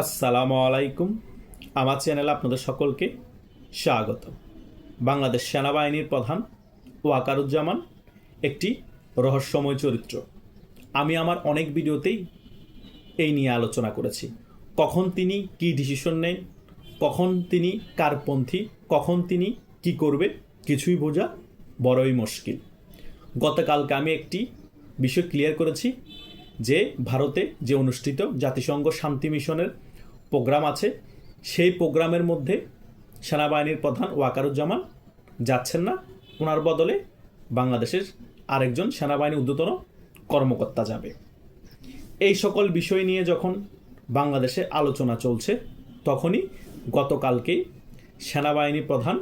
আসসালামু আলাইকুম। আমার চ্যানেলে আপনাদের সকলকে স্বাগত। বাংলাদেশ সেনাবাহিনীর প্রধান ওয়াকারুজ্জামান, একটি রহস্যময় চরিত্র। আমি আমার অনেক ভিডিওতেই এই নিয়ে আলোচনা করেছি। কখন তিনি কি ডিসিশন নেন, কখন তিনি কারপন্থী কখন তিনি কি করবে, কিছুই বোঝা বড়ই মুশকিল। গতকালকে আমি একটি বিষয় ক্লিয়ার করেছি যে ভারতে যে অনুষ্ঠিত জাতিসংঘ শান্তি মিশনের প্রোগ্রাম আছে। সেই প্রোগ্রামের মধ্যে সেনাবাহিনীর প্রধান ওয়াকারুজ্জামান যাচ্ছেন না। ওনার বদলে বাংলাদেশের আরেকজন সেনাবাহিনী ঊর্ধ্বতন কর্মকর্তা যাবে। এই সকল বিষয় নিয়ে যখন বাংলাদেশে আলোচনা চলছে, তখনই গতকালকেই সেনাবাহিনী প্রধান,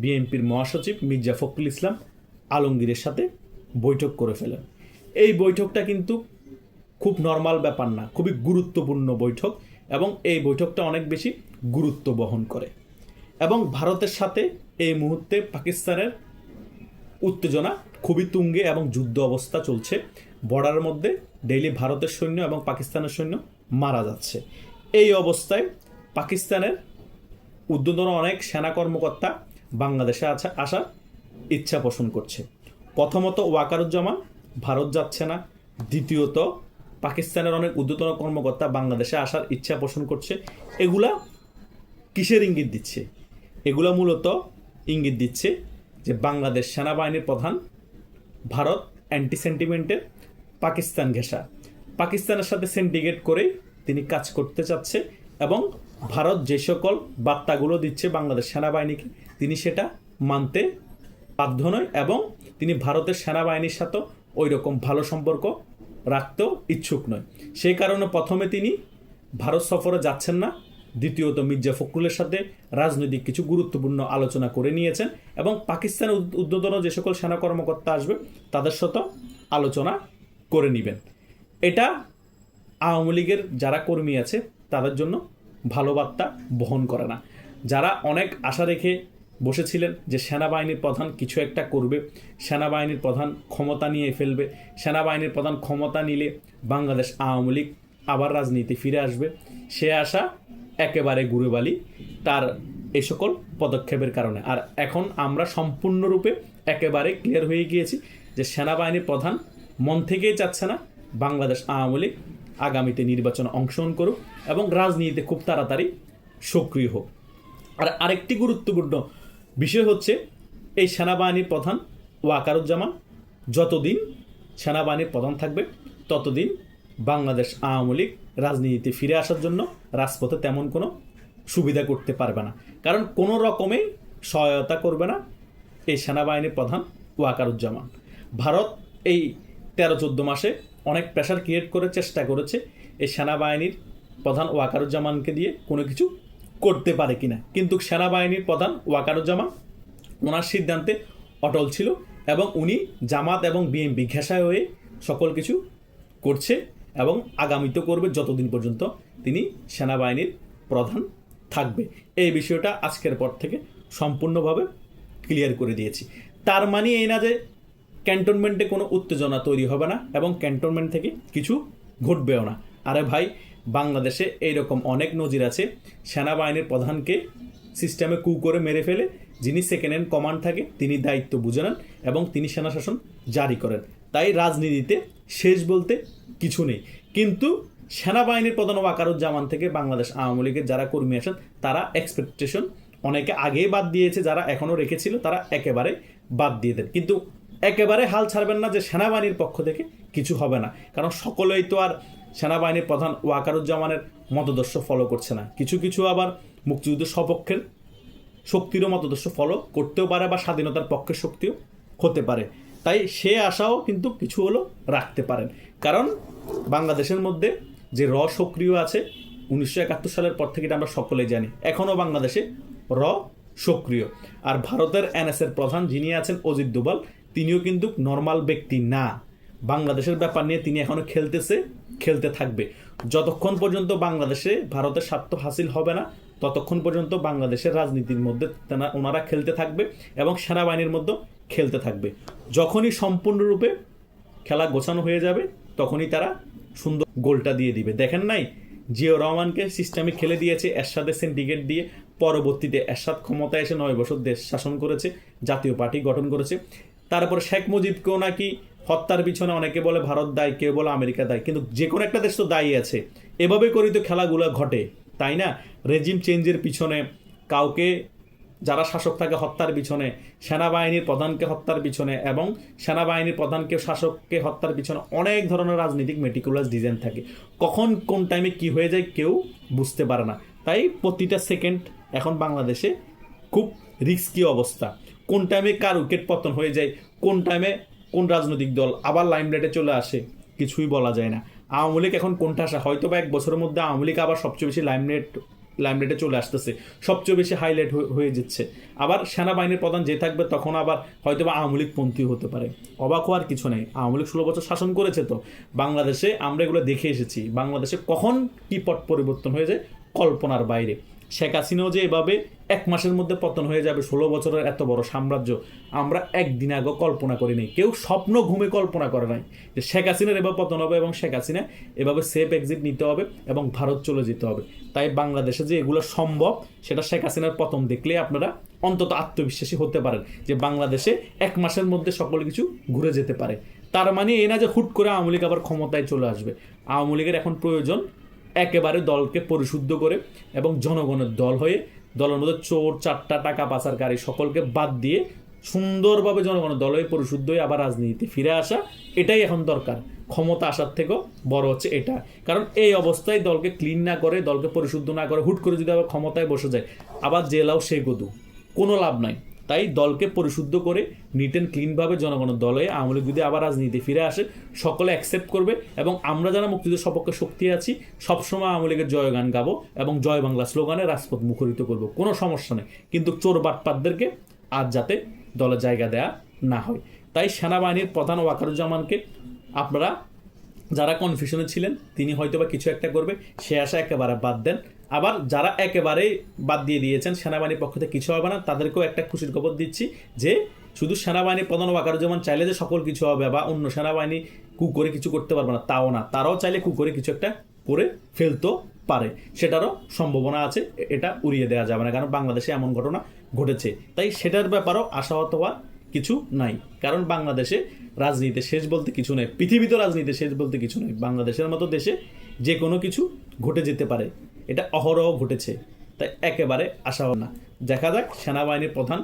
বিএনপির মহাসচিব মির্জা ফখরুল ইসলাম আলমগীরের সাথে বৈঠক করে ফেলেন। এই বৈঠকটা কিন্তু খুব নর্মাল ব্যাপার না, খুবই গুরুত্বপূর্ণ বৈঠক। এবং এই বৈঠকটা অনেক বেশি গুরুত্ব বহন করে। এবং ভারতের সাথে এই মুহূর্তে পাকিস্তানের উত্তেজনা খুবই তুঙ্গে এবং যুদ্ধ অবস্থা চলছে। বর্ডারের মধ্যে ডেইলি ভারতের সৈন্য এবং পাকিস্তানের সৈন্য মারা যাচ্ছে। এই অবস্থায় পাকিস্তানের উদ্বোধন অনেক সেনা কর্মকর্তা বাংলাদেশে আছে, আসার ইচ্ছা পোষণ করছে। প্রথমত ওয়াকারুজ্জামান, ভারত যাচ্ছে না। দ্বিতীয়ত পাকিস্তানের অনেক ঊর্ধ্বতন কর্মকর্তা বাংলাদেশে আসার ইচ্ছা পোষণ করছে। এগুলা কিসের ইঙ্গিত দিচ্ছে? এগুলো মূলত ইঙ্গিত দিচ্ছে যে বাংলাদেশ সেনাবাহিনীর প্রধান ভারত অ্যান্টি সেন্টিমেন্টের পাকিস্তান ঘেঁষা। পাকিস্তানের সাথে সেন্টিগেট করে তিনি কাজ করতে চাচ্ছে এবং ভারত যে সকল বার্তাগুলো দিচ্ছে বাংলাদেশ সেনাবাহিনীকে, তিনি সেটা মানতে বাধ্য নয় এবং তিনি ভারতের সেনাবাহিনীর সাথে ওই রকম ভালো সম্পর্ক রাখতেও ইচ্ছুক নয়। সেই কারণে প্রথমে তিনি ভারত সফরে যাচ্ছেন না, দ্বিতীয়ত মির্জা ফখরুলের সাথে রাজনৈতিক কিছু গুরুত্বপূর্ণ আলোচনা করে নিয়েছেন এবং পাকিস্তানের উদ্বোধন যে সকল সেনা কর্মকর্তা আসবে, তাদের সাথে আলোচনা করে নেবেন। এটা আওয়ামী লীগের যারা কর্মী আছে, তাদের জন্য ভালো বার্তা বহন করে না। যারা অনেক আশা রেখে বসেছিলেন যে সেনাবাহিনীর প্রধান কিছু একটা করবে, সেনাবাহিনীর প্রধান ক্ষমতা নিয়ে ফেলবে, সেনাবাহিনীর প্রধান ক্ষমতা নিলে বাংলাদেশ আওয়ামী লীগ আবার রাজনীতি ফিরে আসবে। সে আশা একেবারে গুরুবালি তার এই সকল পদক্ষেপের কারণে। আর এখন আমরা সম্পূর্ণরূপে একেবারে ক্লিয়ার হয়ে গিয়েছি যে সেনাবাহিনীর প্রধান মন থেকেই চাচ্ছে না বাংলাদেশ আওয়ামী লীগ আগামীতে নির্বাচনে অংশগ্রহণ করুক এবং রাজনীতিতে খুব তাড়াতাড়ি সক্রিয় হোক। আর আরেকটি গুরুত্বপূর্ণ বিষয় হচ্ছে এই সেনাবাহিনীর প্রধান ওয়াকারুজ্জামান, যতদিন সেনাবাহিনীর প্রধান থাকবে, ততদিন বাংলাদেশ আওয়ামী লীগ রাজনীতিতে ফিরে আসার জন্য রাজপথে তেমন কোনো সুবিধা করতে পারবে না। কারণ কোনো রকমেই সহায়তা করবে না এই সেনাবাহিনীর প্রধান ওয়াকারুজ্জামান। ভারত এই তেরো চোদ্দ মাসে অনেক প্রেশার ক্রিয়েট করে, চেষ্টা করেছে এই সেনাবাহিনীর প্রধান ওয়াকারুজ্জামানকে দিয়ে কোনো কিছু করতে পারে কিনা। কিন্তু সেনাবাহিনীর প্রধান ওয়াকারুজ্জামান ওনার সিদ্ধান্তে অটল ছিল এবং উনি জামাত এবং বিএনপি ঘেঁষায় হয়ে সকল কিছু করছে এবং আগামীতে করবে যতদিন পর্যন্ত তিনি সেনাবাহিনীর প্রধান থাকবে। এই বিষয়টা আজকের পর থেকে সম্পূর্ণভাবে ক্লিয়ার করে দিয়েছি। তার মানে এই না যে ক্যান্টনমেন্টে কোনো উত্তেজনা তৈরি হবে না এবং ক্যান্টনমেন্ট থেকে কিছু ঘটবেও না। আরে ভাই বাংলাদেশে এইরকম অনেক নজির আছে। সেনাবাহিনীর প্রধানকে সিস্টেমে কু করে মেরে ফেলে, যিনি সেকেন্ড হ্যান্ড কমান্ড থাকে, তিনি দায়িত্ব বুঝে নেন এবং তিনি সেনা শাসন জারি করেন। তাই রাজনীতিতে শেষ বলতে কিছু নেই। কিন্তু সেনাবাহিনীর প্রধান ওয়াকারুজ্জামান থেকে বাংলাদেশ আওয়ামী লীগের যারা কর্মী আছেন, তারা এক্সপেকটেশন অনেকে আগেই বাদ দিয়েছে, যারা এখনও রেখেছিল, তারা একেবারে বাদ দিয়ে দেন। কিন্তু একেবারে হাল ছাড়বেন না যে সেনাবাহিনীর পক্ষ থেকে কিছু হবে না। কারণ সকলেই তো আর সেনাবাহিনীর প্রধান ওয়াকারুজ্জামানের মতদর্শ ফলো করছে না। কিছু কিছু আবার মুক্তিযুদ্ধের সপক্ষের শক্তিরও মতদর্শ ফলো করতেও পারে বা স্বাধীনতার পক্ষের শক্তিও হতে পারে। তাই সে আশাও কিন্তু কিছু হলো রাখতে পারেন। কারণ বাংলাদেশের মধ্যে যে র সক্রিয় আছে, উনিশশো একাত্তর সালের পর থেকে আমরা সকলেই জানি, এখনও বাংলাদেশে র সক্রিয়। আর ভারতের এনএসের প্রধান যিনি আছেন অজিত দোভাল, তিনিও কিন্তু নর্মাল ব্যক্তি না। বাংলাদেশের ব্যাপার নিয়ে তিনি এখনও খেলতেছে, খেলতে থাকবে। যতক্ষণ পর্যন্ত বাংলাদেশে ভারতের স্বার্থ হাসিল হবে না, ততক্ষণ পর্যন্ত বাংলাদেশের রাজনীতির মধ্যে ওনারা খেলতে থাকবে এবং সেনাবাহিনীর মধ্যে খেলতে থাকবে। যখনই সম্পূর্ণরূপে খেলা গোছানো হয়ে যাবে, তখনই তারা সুন্দর গোলটা দিয়ে দিবে। দেখেন নাই, জিয়াউর রহমানকে সিস্টেমে খেলে দিয়েছে, এরশাদের সিন্ডিকেট দিয়ে পরবর্তীতে এরশাদ ক্ষমতায় এসে নয় বছর দেশ শাসন করেছে, জাতীয় পার্টি গঠন করেছে। তারপর শেখ মুজিবকেও নাকি হত্যার পিছনে অনেকে বলে ভারত দায়ী, কেউ বলে আমেরিকা দায়ী। কিন্তু যে কোনো একটা দেশ তো দায়ী আছে। এভাবে করেই তো খেলাগুলো ঘটে, তাই না? রেজিম চেঞ্জের পিছনে কাউকে, যারা শাসক থাকে, হত্যার পিছনে, সেনাবাহিনীর প্রধানকে হত্যার পিছনে এবং সেনাবাহিনীর প্রধানকে শাসককে হত্যার পিছনে অনেক ধরনের রাজনৈতিক মেটিকুলাস ডিজাইন থাকে। কখন কোন টাইমে কি হয়ে যায় কেউ বুঝতে পারে না। তাই প্রতিটা সেকেন্ড এখন বাংলাদেশে খুব রিস্কি অবস্থা। কোন টাইমে কার উইকেট পতন হয়ে যায়, কোন টাইমে কোন রাজনৈতিক দল আবার লাইমলাইটে চলে আসে কিছুই বলা যায় না। আওয়ামী লীগ এখন আসা? হয়তো বা এক বছরের মধ্যে আওয়ামী লীগ আবার সবচেয়ে বেশি লাইমলাইট, লাইমলাইটে চলে আসতেছে, সবচেয়ে বেশি হাইলাইট হয়ে যাচ্ছে। আবার সেনাবাহিনীর প্রধান যে থাকবে তখন আবার হয়তো বা আওয়ামী লীগ পন্থী হতে পারে। অবাক হওয়ার কিছু নেই। আওয়ামী লীগ ষোলো বছর শাসন করেছে তো। বাংলাদেশে আমরা এগুলো দেখে এসেছি। বাংলাদেশে কখন কি পট পরিবর্তন হয়ে যায় কল্পনার বাইরে। শেখ হাসিনাও যে এভাবে এক মাসের মধ্যে পতন হয়ে যাবে, ষোলো বছরের এত বড় সাম্রাজ্য, আমরা একদিন আগে কল্পনা করি নাই। কেউ স্বপ্ন ঘুমে কল্পনা করে নাই যে শেখ হাসিনার এভাবে পতন হবে এবং শেখ হাসিনা এভাবে সেফ এক্সিট নিতে হবে এবং ভারত চলে যেতে হবে। তাই বাংলাদেশে যে এগুলো সম্ভব, সেটা শেখ হাসিনার পতন দেখলে আপনারা অন্তত আত্মবিশ্বাসী হতে পারেন যে বাংলাদেশে এক মাসের মধ্যে সকল কিছু ঘুরে যেতে পারে। তার মানে এই না যে হুট করে আওয়ামী লীগ আবার ক্ষমতায় চলে আসবে। আওয়ামী লীগের এখন প্রয়োজন একেবারে দলকে পরিশুদ্ধ করে এবং জনগণের দল হয়ে দলের মধ্যে চোর, চারটা, টাকা পাচারকারী সকলকে বাদ দিয়ে সুন্দরভাবে জনগণের দল হয়ে পরিশুদ্ধ হয়ে আবার রাজনীতিতে ফিরে আসা, এটাই এখন দরকার। ক্ষমতা আসার থেকেও বড় হচ্ছে এটা। কারণ এই অবস্থায় দলকে ক্লিন না করে, দলকে পরিশুদ্ধ না করে, হুট করে যদি আবার ক্ষমতায় বসে যায়, আবার জেলাও সে গদু। কোনো লাভ নাই। তাই দলকে পরিশুদ্ধ করে নিট অ্যান্ড ক্লিনভাবে জনগণের দলে, আওয়ামী লীগ যদি আবার রাজনীতি ফিরে আসে, সকলে অ্যাকসেপ্ট করবে এবং আমরা যারা মুক্তিযুদ্ধের সপক্ষে শক্তি আছি, সবসময় আওয়ামী লীগের জয়গান গাবো এবং জয় বাংলা স্লোগানে রাজপথ মুখরিত করব, কোনো সমস্যা নেই। কিন্তু চোর বাটপাতদেরকে আর যাতে দলে জায়গা দেয়া না হয়। তাই সেনাবাহিনীর প্রধান ওয়াকারুজ্জামানকে আপনারা যারা কনফিউশনে ছিলেন, তিনি হয়তো বা কিছু একটা করবে, সে আশা একেবারে বাদ দেন। আবার যারা একেবারে বাদ দিয়ে দিয়েছেন সেনাবাহিনীর পক্ষ থেকে কিছু হবে না, তাদেরকেও একটা খুশির খবর দিচ্ছি যে শুধু সেনাবাহিনী প্রধান ওয়াকারুজ্জামান চাইলে যে সকল কিছু হবে বা অন্য সেনাবাহিনী কু করে কিছু করতে পারবে না, তাও না। তারাও চাইলে কু করে কিছু একটা করে ফেলতেও পারে। সেটারও সম্ভাবনা আছে, এটা উড়িয়ে দেওয়া যাবে না, কারণ বাংলাদেশে এমন ঘটনা ঘটেছে। তাই সেটার ব্যাপারেও আশাহত হওয়ার কিছু নাই, কারণ বাংলাদেশে রাজনীতিতে শেষ বলতে কিছু নেই পৃথিবীতে রাজনীতিতে শেষ বলতে কিছু নেই। বাংলাদেশের মতো দেশে যে কোনো কিছু ঘটে যেতে পারে। এটা অহরহ ঘটেছে, তাই একেবারে আশা না দেখা যাক সেনাবাহিনীর প্রধান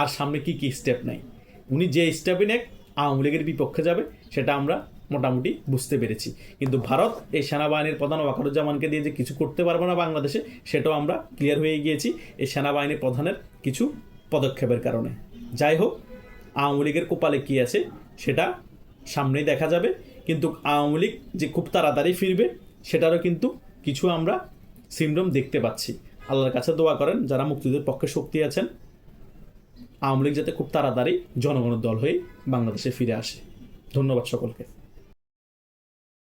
আর সামনে কি কি স্টেপ নেয়। উনি যে স্টেপই নেক, আওয়ামী লীগের বিপক্ষে যাবে, সেটা আমরা মোটামুটি বুঝতে পেরেছি। কিন্তু ভারত এই সেনাবাহিনীর প্রধান ওয়াকারুজ্জামানকে দিয়ে যে কিছু করতে পারবে না বাংলাদেশে, সেটাও আমরা ক্লিয়ার হয়ে গিয়েছি এই সেনাবাহিনী প্রধানের কিছু পদক্ষেপের কারণে। যাই হোক, আওয়ামী লীগের কোপালে কী আছে, সেটা সামনেই দেখা যাবে। কিন্তু আওয়ামী লীগ যে খুব তাড়াতাড়ি ফিরবে, সেটারও কিন্তু কিছু আমরা সিমডম দেখতে পাচ্ছি। আল্লাহর কাছে দোয়া করেন, যারা মুক্তিদের পক্ষে শক্তি আছেন। আওয়ামী লীগ যাতে খুব তাড়াতাড়ি জনগণের দল হয়ে বাংলাদেশে ফিরে আসে। ধন্যবাদ সকলকে।